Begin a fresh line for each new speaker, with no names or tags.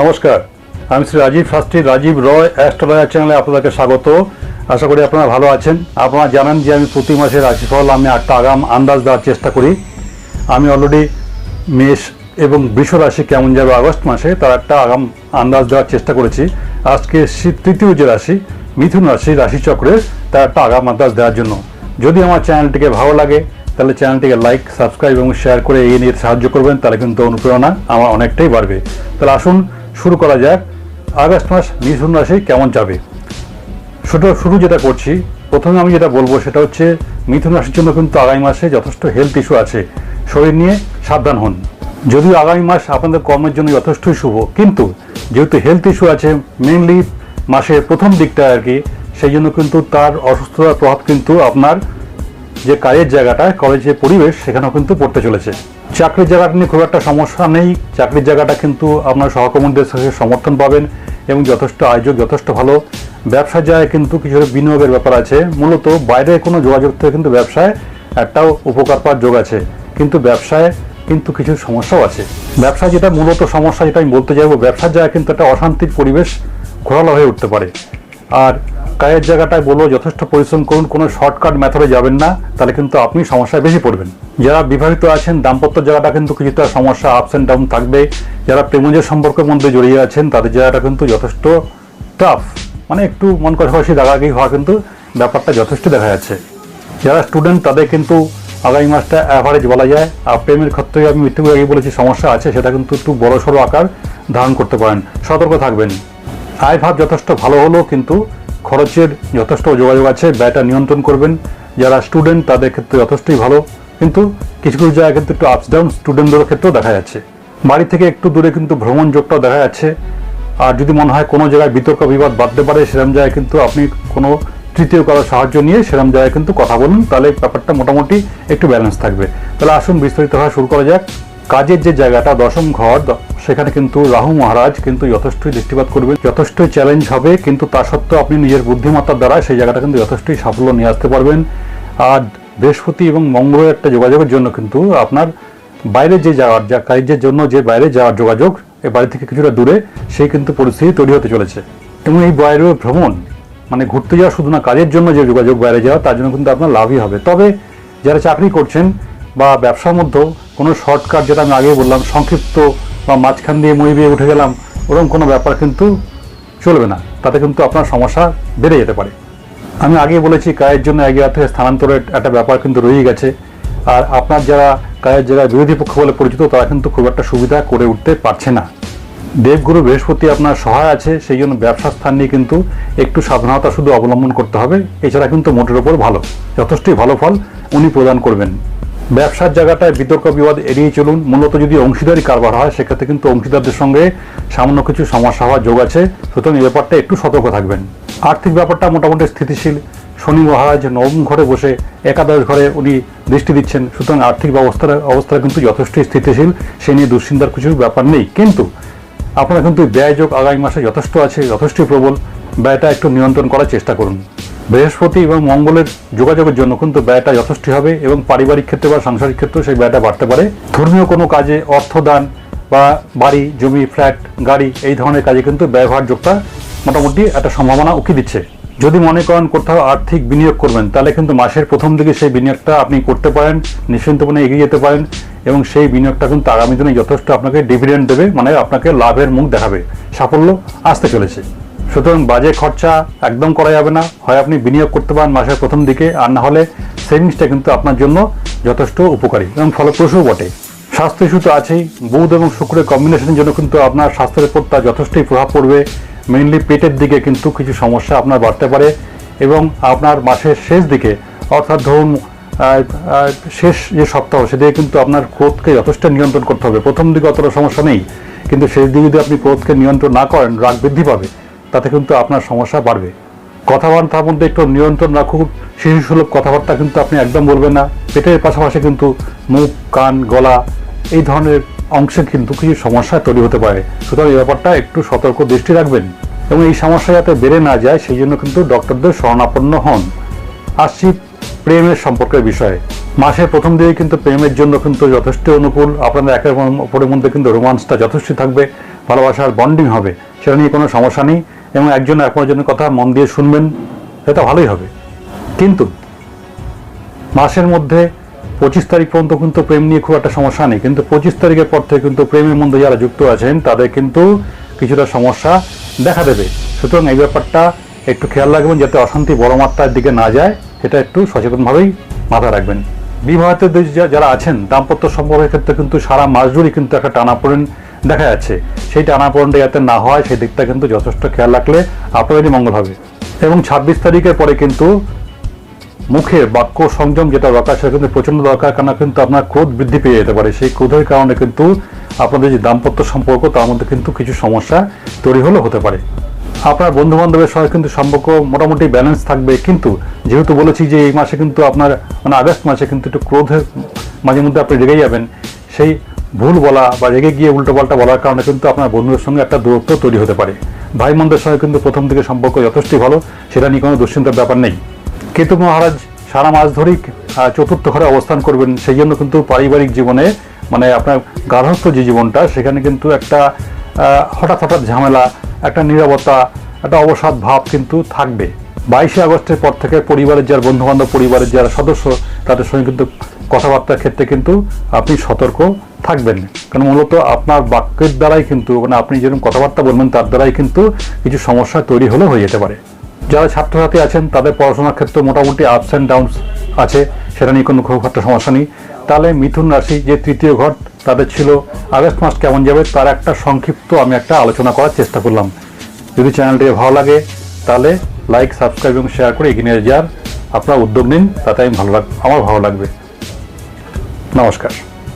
নমস্কার, আমি শ্রী রাজীব শাস্ত্রী, রাজীব রয়, অ্যাস্ট্রোলজার চ্যানেলে আপনাদেরকে স্বাগত। আশা করি আপনারা ভালো আছেন। আপনারা জানেন যে আমি প্রতি মাসে রাশিফল আমি একটা আগাম আন্দাজ দেওয়ার চেষ্টা করি। আমি অলরেডি মেষ এবং বৃষ রাশি কেমন যাবে আগস্ট মাসে, তার একটা আগাম আন্দাজ দেওয়ার চেষ্টা করেছি। আজকে তৃতীয় যে রাশি, মিথুন রাশি রাশিচক্রের তার একটা আগাম আন্দাজ দেওয়ার জন্য। যদি আমার চ্যানেলটিকে ভালো লাগে, তাহলে চ্যানেলটিকে লাইক, সাবস্ক্রাইব এবং শেয়ার করে এগিয়ে নিয়ে সাহায্য করবেন, তাহলে কিন্তু অনুপ্রেরণা আমার অনেকটাই বাড়বে। তাহলে আসুন শুরু করা যাক। আগস্ট মাস, মিথুন রাশি কেমন যাবে? শুধু শুরু যেটা করছি, প্রথমে আমি যেটা বলব সেটা হচ্ছে, মিথুন রাশির জন্য কিন্তু আগামী মাসে যথেষ্ট হেলথ ইস্যু আছে। শরীর নিয়ে সাবধান হন। যদিও আগামী মাস আপনাদের কর্মের জন্য যথেষ্টই শুভ, কিন্তু যেহেতু হেলথ ইস্যু আছে মেনলি মাসের প্রথম দিকটা আর কি, সেই জন্য কিন্তু তার অসুস্থতার প্রভাব কিন্তু আপনার যে কাজের জায়গাটা কলেজের পরিবেশ, সেখানেও কিন্তু পড়তে চলেছে। চাকরির জায়গাটা নিয়ে খুব একটা সমস্যা নেই। চাকরির জায়গাটা কিন্তু আপনার সহকর্মীদের সাথে সমর্থন পাবেন এবং যথেষ্ট আয়োজক, যথেষ্ট ভালো। ব্যবসার জায়গায় কিন্তু কিছু বিনিয়োগের ব্যাপার আছে। মূলত বাইরে কোনো যোগাযোগ থেকে কিন্তু ব্যবসায় একটাও উপকার পাওয়ার যোগ আছে। কিন্তু ব্যবসায় কিন্তু কিছু সমস্যাও আছে। ব্যবসা যেটা মূলত সমস্যা, যেটা আমি বলতে চাইব, ব্যবসার জায়গায় কিন্তু একটা অশান্তির পরিবেশ ঘোরালো হয়ে উঠতে পারে। আর কাজের জায়গাটায় বলব যথেষ্ট পরিশ্রম করুন, কোনো শর্টকাট মেথডে যাবেন না, তাহলে কিন্তু আপনি সমস্যায় বেশি পড়বেন। যারা বিবাহিত আছেন, দাম্পত্য জায়গাটা কিন্তু কিছুটা সমস্যা আপস অ্যান্ড ডাউন থাকবে। যারা প্রেমজের সম্পর্কের মধ্যে জড়িয়ে আছেন, তাদের জায়গাটা কিন্তু যথেষ্ট টাফ মানে একটু মন কষাকষি দাগাগি হওয়া কিন্তু ব্যাপারটা যথেষ্ট দেখা যাচ্ছে। যারা স্টুডেন্ট তাদের কিন্তু আগামী মাসটা অ্যাভারেজ বলা যায়। আর প্রেমের ক্ষেত্রে আমি মৃত্যু আগে বলেছি, সমস্যা আছে, সেটা কিন্তু একটু বড় সড়ো আকার ধারণ করতে পারেন। সতর্ক থাকবেন। আয় ভাব যথেষ্ট ভালো হলেও কিন্তু খরচের যথেষ্ট যোগাযোগ আছে, ব্যয়টা নিয়ন্ত্রণ করবেন। যারা স্টুডেন্ট তাদের ক্ষেত্রে যথেষ্টই ভালো। কিন্তু কিছু কিছু জায়গায় কিন্তু একটু আপস ডাউন স্টুডেন্টদের ক্ষেত্রেও দেখা যাচ্ছে। বাড়ি থেকে একটু দূরে কিন্তু ভ্রমণ যোগটাও দেখা যাচ্ছে। আর যদি মনে হয় কোনো জায়গায় বিতর্ক, বিবাদ বাড়তে পারে সেরকম জায়গায় কিন্তু আপনি কোনো তৃতীয় কারোর সাহায্য নিয়ে সেরকম জায়গায় কিন্তু কথা বলুন। তাহলে ব্যাপারটা মোটামুটি একটু ব্যালেন্স থাকবে। তাহলে আসুন বিস্তারিতভাবে শুরু করা যাক। কাজের যে জায়গাটা, দশম ঘর সেখানে কিন্তু রাহু মহারাজ কিন্তু যথেষ্টই দৃষ্টিপাত করবেন, যথেষ্টই চ্যালেঞ্জ হবে, কিন্তু তা সত্ত্বেও আপনি নিজের বুদ্ধিমত্তার দ্বারা সেই জায়গাটা কিন্তু যথেষ্টই সাফল্য নিয়ে আসতে পারবেন। আর বৃহস্পতি এবং মঙ্গলের একটা যোগাযোগের জন্য কিন্তু আপনার বাইরে যে যাওয়ার, যা কাজের জন্য যে বাইরে যাওয়ার যোগাযোগ, এ বাড়ি থেকে কিছুটা দূরে, সেই কিন্তু পরিস্থিতি তৈরি হতে চলেছে। এবং এই বাইরে ভ্রমণ মানে ঘুরতে যাওয়া শুধু না, কাজের জন্য যে যোগাযোগ বাইরে যাওয়া, তার জন্য কিন্তু আপনার লাভই হবে। তবে যারা চাকরি করছেন বা ব্যবসার মধ্যেও কোনো শর্টকাট যেটা আমি আগে বললাম, সংক্ষিপ্ত বা মাঝখান দিয়ে মই দিয়ে উঠে গেলাম, ওরকম কোনো ব্যাপার কিন্তু চলবে না। তাতে কিন্তু আপনার সমস্যা বেড়ে যেতে পারে। আমি আগেই বলেছি, কায়ের জন্য এক জায়গা থেকে স্থানান্তরের একটা ব্যাপার কিন্তু রয়েই গেছে। আর আপনার যারা কায়ের যারা বিরোধী পক্ষ বলে পরিচিত, তারা কিন্তু খুব একটা সুবিধা করে উঠতে পারছে না। দেবগুরু বৃহস্পতি আপনার সহায় আছে, সেই জন্য ব্যবসা স্থান নিয়ে কিন্তু একটু সাবধানতা শুধু অবলম্বন করতে হবে। এছাড়া কিন্তু মোটের ওপর ভালো, যথেষ্টই ভালো ফল উনি প্রদান করবেন। ব্যবসার জায়গাটায় বিতর্ক বিবাদ এড়িয়ে চলুন। মূলত যদি অংশীদারি কারবার হয়, সেক্ষেত্রে কিন্তু অংশীদারদের সঙ্গে সামান্য কিছু সমস্যা হওয়ার যোগ আছে। সুতরাং এই ব্যাপারটা একটু সতর্ক থাকবেন। আর্থিক ব্যাপারটা মোটামুটি স্থিতিশীল। শনি মহারাজ নবম ঘরে বসে একাদশ ঘরে উনি দৃষ্টি দিচ্ছেন। সুতরাং আর্থিক ব্যবস্থার অবস্থা কিন্তু যথেষ্টই স্থিতিশীল। সে নিয়ে দুশ্চিন্তার কিছু ব্যাপার নেই। কিন্তু আপনার কিন্তু ব্যয়যোগ আগামী মাসে যথেষ্ট আছে, যথেষ্টই প্রবল। ব্যয়টা একটু নিয়ন্ত্রণ করার চেষ্টা করুন। বৃহস্পতি এবং মঙ্গলের যোগাযোগের জন্য কিন্তু ব্যয়টা যথেষ্ট হবে এবং পারিবারিক ক্ষেত্রে বা সাংসারিক ক্ষেত্রেও সেই ব্যয়টা বাড়তে পারে। ধর্মীয় কোনো কাজে অর্থদান বা বাড়ি, জমি, ফ্ল্যাট, গাড়ি এই ধরনের কাজে কিন্তু ব্যবহার যোগটা মোটামুটি একটা সম্ভাবনা উকি দিচ্ছে। যদি মনে করেন কোথাও আর্থিক বিনিয়োগ করবেন, তাহলে কিন্তু মাসের প্রথম দিকে সেই বিনিয়োগটা আপনি করতে পারেন নিশ্চিন্তপণে এগিয়ে যেতে পারেন এবং সেই বিনিয়োগটা কিন্তু আগামী দিনে যথেষ্ট আপনাকে ডিভিডেন্ড দেবে মানে আপনাকে লাভের মুখ দেখাবে। সাফল্য আসতে চলেছে। সুতরাং বাজে খরচা একদম করা যাবে না। হয় আপনি বিনিয়োগ করতে পারেন মাসের প্রথম দিকে, আর না হলে সেভিংসটা কিন্তু আপনার জন্য যথেষ্ট উপকারী এবং ফলপ্রসূও বটে। স্বাস্থ্য ইস্যু তো আছেই। বুধ এবং শুক্রের কম্বিনেশনের জন্য কিন্তু আপনার স্বাস্থ্যের উপর তার যথেষ্টই প্রভাব পড়বে। মেইনলি পেটের দিকে কিন্তু কিছু সমস্যা আপনার বাড়তে পারে এবং আপনার মাসের শেষ দিকে, অর্থাৎ ধরুন শেষ যে সপ্তাহ সেদিকে কিন্তু আপনার ক্রোধকে যথেষ্ট নিয়ন্ত্রণ করতে হবে। প্রথম দিকে অতটা সমস্যা নেই। কিন্তু শেষ দিকে যদি আপনি ক্রোধকে নিয়ন্ত্রণ না করেন, রাগ বৃদ্ধি পাবে। তাতে কিন্তু আপনার সমস্যা বাড়বে। কথাবার্তার মধ্যে একটু নিয়ন্ত্রণ রাখুন শিশু সুলভ কথাবার্তা কিন্তু আপনি একদম বলবেন না। পেটের পাশাপাশি কিন্তু মুখ, কান, গলা, এই ধরনের অংশে কিন্তু কিছু সমস্যা তৈরি হতে পারে। সুতরাং এই ব্যাপারটা একটু সতর্ক দৃষ্টি রাখবেন এবং এই সমস্যা যাতে বেড়ে না যায়, সেই জন্য কিন্তু ডক্টরদের শরণাপন্ন হন। আসছি প্রেমের সম্পর্কের বিষয়ে। মাসের প্রথম দিকে কিন্তু প্রেমের জন্য কিন্তু যথেষ্ট অনুকূল। আপনাদের একের অপরের মধ্যে কিন্তু রোমান্সটা যথেষ্ট থাকবে। ভালোবাসার বন্ডিং হবে, সেটা নিয়ে কোনো সমস্যা নেই এবং একজন একজনের কথা মন দিয়ে শুনবেন, সেটা ভালোই হবে। কিন্তু মাসের মধ্যে পঁচিশ তারিখ পর্যন্ত কিন্তু প্রেম নিয়ে খুব একটা সমস্যা নেই, কিন্তু পঁচিশ তারিখের পর থেকে কিন্তু প্রেমের মধ্যে যারা যুক্ত আছেন, তাদের কিন্তু কিছুটা সমস্যা দেখা দেবে। সুতরাং এই ব্যাপারটা একটু খেয়াল রাখবেন, যাতে অশান্তি বড় মাত্রার দিকে না যায়, সেটা একটু সচেতনভাবেই মাথায় রাখবেন। বিবাহিত যারা আছেন, দাম্পত্য সম্পর্কের ক্ষেত্রে কিন্তু সারা মাস জুড়ে কিন্তু একটা টানাপোড়েন দেখা যাচ্ছে। সেই টানাপোড়েনটা যাতে না হয়, সেই দিকটা কিন্তু যথেষ্ট খেয়াল রাখলে আপনাদেরই মঙ্গল হবে। এবং ছাব্বিশ তারিখের পরে কিন্তু মুখে বাক্য সংযম যেটা দরকার, সেটা কিন্তু প্রচণ্ড দরকার কেন কিন্তু আপনার ক্রোধ বৃদ্ধি পেয়ে যেতে পারে। সেই ক্রোধের কারণে কিন্তু আপনাদের যে দাম্পত্য সম্পর্ক, তার মধ্যে কিন্তু কিছু সমস্যা তৈরি হলেও হতে পারে। আপনার বন্ধু বান্ধবের সঙ্গে কিন্তু সম্পর্ক মোটামুটি ব্যালেন্স থাকবে, কিন্তু যেহেতু বলেছি যে এই মাসে কিন্তু আপনার মানে আগস্ট মাসে কিন্তু একটু ক্রোধের মাঝে মধ্যে আপনি রেগে যাবেন, সেই ভুল বলা বা রেগে গিয়ে উল্টোপাল্টা বলার কারণে কিন্তু আপনার বন্ধুদের সঙ্গে একটা দূরত্ব তৈরি হতে পারে। ভাই বোনদের সঙ্গে কিন্তু প্রথম থেকে সম্পর্ক যথেষ্টই ভালো, সেটা নিয়ে কোনো দুশ্চিন্তার ব্যাপার নেই। কেতু মহারাজ সারা মাস ধরেই চতুর্থ ঘরে অবস্থান করবেন, সেই জন্য কিন্তু পারিবারিক জীবনে মানে আপনার গার্হস্থ যে জীবনটা, সেখানে কিন্তু একটা হঠাৎ হঠাৎ ঝামেলা, একটা নিরাপত্তা একটা অবসাদ ভাব কিন্তু থাকবে। বাইশে আগস্টের পর থেকে পরিবারের যার বন্ধু বান্ধব পরিবারের যারা সদস্য, তাদের সঙ্গে কিন্তু কথাবার্তার ক্ষেত্রে কিন্তু আপনি সতর্ক থাকবেন। কারণ মূলত আপনার বাক্যের দ্বারাই কিন্তু মানে আপনি যেরকম কথাবার্তা বলবেন, তার দ্বারাই কিন্তু কিছু সমস্যা তৈরি হলেও হয়ে যেতে পারে। যারা ছাত্রছাত্রী আছেন, তাদের পড়াশোনার ক্ষেত্রে মোটামুটি আপস অ্যান্ড ডাউনস আছে, সেটা নিয়ে কোনো খুব একটা সমস্যা নেই। তাহলে মিথুন রাশি যে তৃতীয় ঘর, তাদের ছিল আগস্ট মাস কেমন যাবে, তার একটা সংক্ষিপ্ত আমি একটা আলোচনা করার চেষ্টা করলাম। যদি চ্যানেলটি ভালো লাগে, তাহলে লাইক সাবস্ক্রাইব এবং শেয়ার করে এগিয়ে নিয়ে যাওয়ার আপনারা উদ্যোগ নিন, তাতে আমি ভালো লাগ, আমার ভালো লাগবে। নমস্কার।